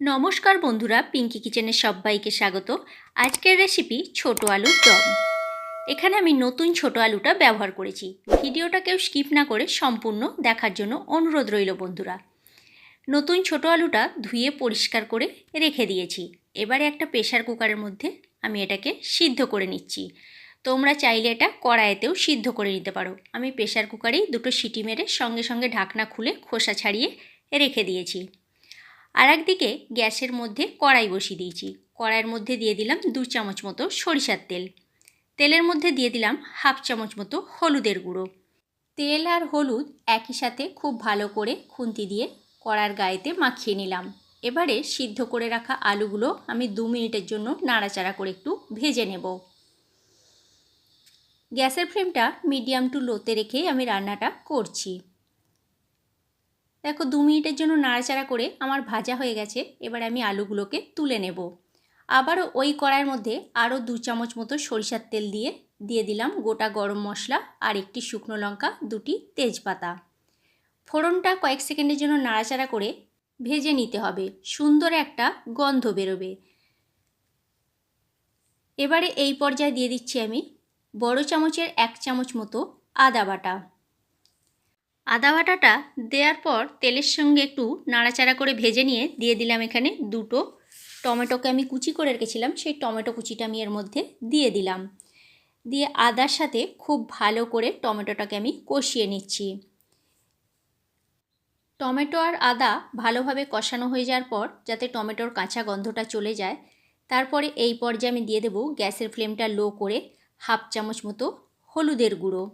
নমস্কার বন্ধুরা পিঙ্কি কিচেনের সবাইকে স্বাগত। আজকের রেসিপি ছোট আলুর দম। এখানে আমি নতুন ছোট আলুটা ব্যবহার করেছি। ভিডিওটা কেউ স্কিপ না করে সম্পূর্ণ দেখার জন্য অনুরোধ রইল বন্ধুরা। নতুন ছোট আলুটা ধুয়ে পরিষ্কার করে রেখে দিয়েছি। এবারে একটা প্রেশার কুকারের মধ্যে আমি এটাকে সিদ্ধ করে নিচ্ছি। তোমরা চাইলে এটা কড়াইতেও সিদ্ধ করে নিতে পারো। আমি প্রেশার কুকারেই দুটো সিটি মেরে সঙ্গে সঙ্গে ঢাকনা খুলে খোসা ছাড়িয়ে রেখে দিয়েছি। আর একদিকে গ্যাসের মধ্যে কড়াই বসিয়ে দিয়েছি। কড়াইয়ের মধ্যে দিয়ে দিলাম দু চামচ মতো সরিষার তেল। তেলের মধ্যে দিয়ে দিলাম হাফ চামচ মতো হলুদের গুঁড়ো। তেল আর হলুদ একই সাথে খুব ভালো করে খুন্তি দিয়ে কড়ার গায়েতে মাখিয়ে নিলাম। এবারে সিদ্ধ করে রাখা আলুগুলো আমি দু মিনিটের জন্য নাড়াচাড়া করে একটু ভেজে নেব। গ্যাসের ফ্লেমটা মিডিয়াম টু লোতে রেখেই আমি রান্নাটা করছি। দেখো দু মিনিটের জন্য নাড়াচাড়া করে আমার ভাজা হয়ে গেছে, এবার আমি আলুগুলোকে তুলে নেব। আবারও ওই কড়াইয়ের মধ্যে আরও দু চামচ মতো সরিষার তেল দিয়ে দিয়ে দিলাম গোটা গরম মশলা আর একটি শুকনো লঙ্কা, দুটি তেজপাতা। ফোড়নটা কয়েক সেকেন্ডের জন্য নাড়াচাড়া করে ভেজে নিতে হবে, সুন্দর একটা গন্ধ বেরোবে। এবারে এই পর্যায়ে দিয়ে দিচ্ছি আমি বড় চামচের এক চামচ মতো আদা বাটা। আদা বাটাটা দেওয়ার পর তেলের সঙ্গে একটু নাড়াচাড়া করে ভেজে নিয়ে দিয়ে দিলাম এখানে দুটো টমেটোকে আমি কুচি করে রেখেছিলাম, সেই টমেটো কুচিটা আমি এর মধ্যে দিয়ে দিলাম। দিয়ে আদার সাথে খুব ভালো করে টমেটোটাকে আমি কষিয়ে নিচ্ছি। টমেটো আর আদা ভালোভাবে কষানো হয়ে যাওয়ার পর যাতে টমেটোর কাঁচা গন্ধটা চলে যায়, তারপরে এই পর্যায়ে আমি দিয়ে দেবো গ্যাসের ফ্লেমটা লো করে হাফ চামচ মতো হলুদের গুঁড়ো।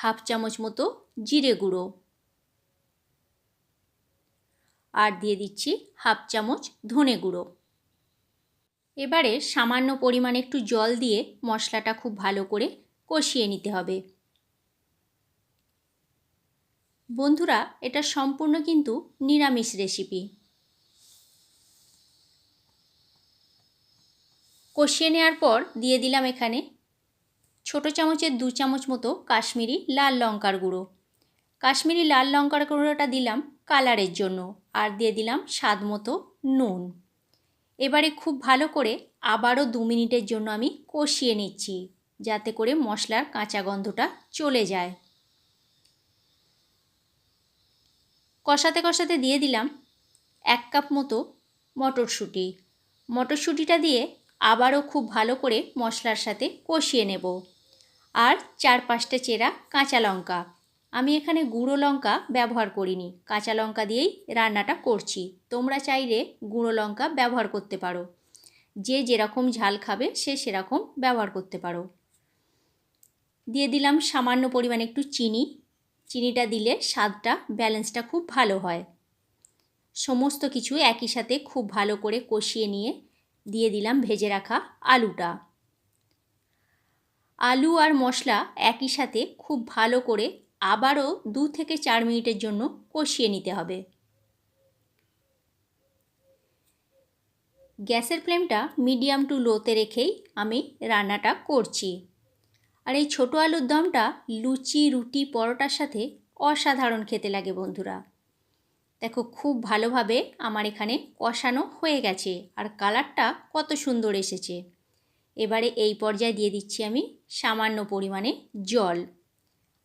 হাফ চামচ মতো জিরে গুঁড়ো। আর দিয়ে দিচ্ছি হাফ চামচ ধনে গুঁড়ো। এবারে সামান্য পরিমাণে একটু জল দিয়ে মশলাটা খুব ভালো করে কষিয়ে নিতে হবে। বন্ধুরা, এটা সম্পূর্ণ কিন্তু নিরামিষ রেসিপি। কষিয়ে নেওয়ার পর দিয়ে দিলাম এখানে ছোট চামচের দু চামচ মতো কাশ্মীরি লাল লঙ্কার গুঁড়ো। কাশ্মীরি লাল লঙ্কার গুঁড়োটা দিলাম কালারের জন্য আর দিয়ে দিলাম স্বাদ মতো নুন। এবারে খুব ভালো করে আবারও দু মিনিটের জন্য আমি কষিয়ে নিচ্ছি যাতে করে মশলার কাঁচা গন্ধটা চলে যায়। কষাতে কষাতে দিয়ে দিলাম এক কাপ মতো মটরশুঁটি। মটরশুঁটিটা দিয়ে আবারও খুব ভালো করে মশলার সাথে কষিয়ে নেব। আর চার পাঁচটা চেরা কাঁচা লঙ্কা। আমি এখানে গুঁড়ো লঙ্কা ব্যবহার করিনি। কাঁচা লঙ্কা দিয়েই রান্নাটা করছি। তোমরা চাইলে গুঁড়ো লঙ্কা ব্যবহার করতে পারো। যে যেরকম ঝাল খাবে সে সেরকম ব্যবহার করতে পারো। দিয়ে দিলাম সামান্য পরিমাণে একটু চিনি। চিনিটা দিলে স্বাদটা, ব্যালেন্সটা খুব ভালো হয়। সমস্ত কিছু একই সাথে খুব ভালো করে কষিয়ে নিয়ে দিয়ে দিলাম ভেজে রাখা আলুটা। আলু আর মশলা একই সাথে খুব ভালো করে আবারও দু থেকে চার মিনিটের জন্য কষিয়ে নিতে হবে। গ্যাসের ফ্লেমটা মিডিয়াম টু লোতে রেখেই আমি রান্নাটা করছি। আর এই ছোটো আলুর দমটা লুচি, রুটি, পরোটার সাথে অসাধারণ খেতে লাগে বন্ধুরা। দেখো খুব ভালোভাবে আমার এখানে কষানো হয়ে গেছে আর কালারটা কত সুন্দর এসেছে। এবারে এই পর্যায়ে দিয়ে দিচ্ছি আমি সামান্য পরিমাণে জল।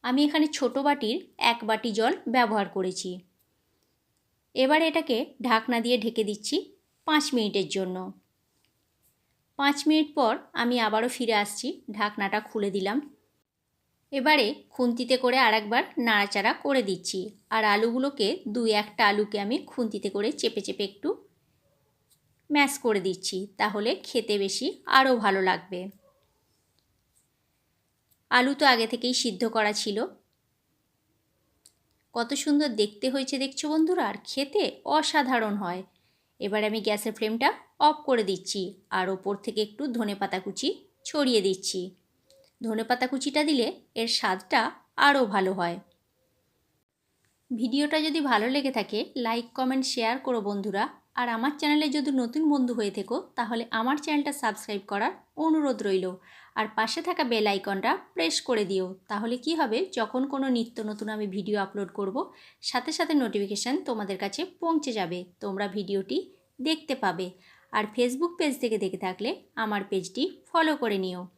আমি এখানে ছোটো বাটির এক বাটি জল ব্যবহার করেছি। এবার এটাকে ঢাকনা দিয়ে ঢেকে দিচ্ছি পাঁচ মিনিটের জন্য। পাঁচ মিনিট পর আমি আবারও ফিরে আসছি, ঢাকনাটা খুলে দিলাম। এবারে খুন্তিতে করে আরেকবার নাড়াচাড়া করে দিচ্ছি। আর আলুগুলোকে দুই একটা আলুকে আমি খুন্তিতে করে চেপে চেপে একটু ম্যাশ করে দিচ্ছি, তাহলে খেতে বেশি আরও ভালো লাগবে। আলু তো আগে থেকেই সিদ্ধ করা ছিল। কত সুন্দর দেখতে হয়েছে দেখছ বন্ধুরা, আর খেতে অসাধারণ হয়। এবার আমি গ্যাসের ফ্লেমটা অফ করে দিচ্ছি, আর ওপর থেকে একটু ধনে পাতা কুচি ছড়িয়ে দিচ্ছি। ধনে পাতা কুচিটা দিলে এর স্বাদটা আরও ভালো হয়। ভিডিওটা যদি ভালো লেগে থাকে, লাইক, কমেন্ট, শেয়ার করো বন্ধুরা। আর আমার চ্যানেলে যদি নতুন বন্ধু হয়ে থেকো, তাহলে আমার চ্যানেলটা সাবস্ক্রাইব করার অনুরোধ রইল। আর পাশে থাকা বেল আইকনটা প্রেস করে দিও, তাহলে কি হবে, যখন কোনো নিত্য নতুন আমি ভিডিও আপলোড করব, সাথে সাথে নোটিফিকেশান তোমাদের কাছে পৌঁছে যাবে, তোমরা ভিডিওটি দেখতে পাবে। আর ফেসবুক পেজ থেকে দেখে থাকলে আমার পেজটি ফলো করে নিও।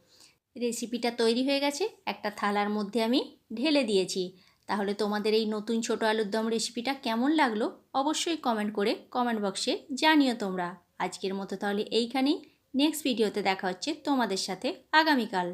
রেসিপিটা তৈরি হয়ে গেছে, একটা থালার মধ্যে আমি ঢেলে দিয়েছি। তাহলে তোমাদের এই নতুন ছোটো আলুর দম রেসিপিটা কেমন লাগল অবশ্যই কমেন্ট করে কমেন্ট বক্সে জানিও তোমরা। আজকের মতো তাহলে এইখানেই। নেক্সট ভিডিওতে দেখা হচ্ছে তোমাদের সাথে আগামীকাল।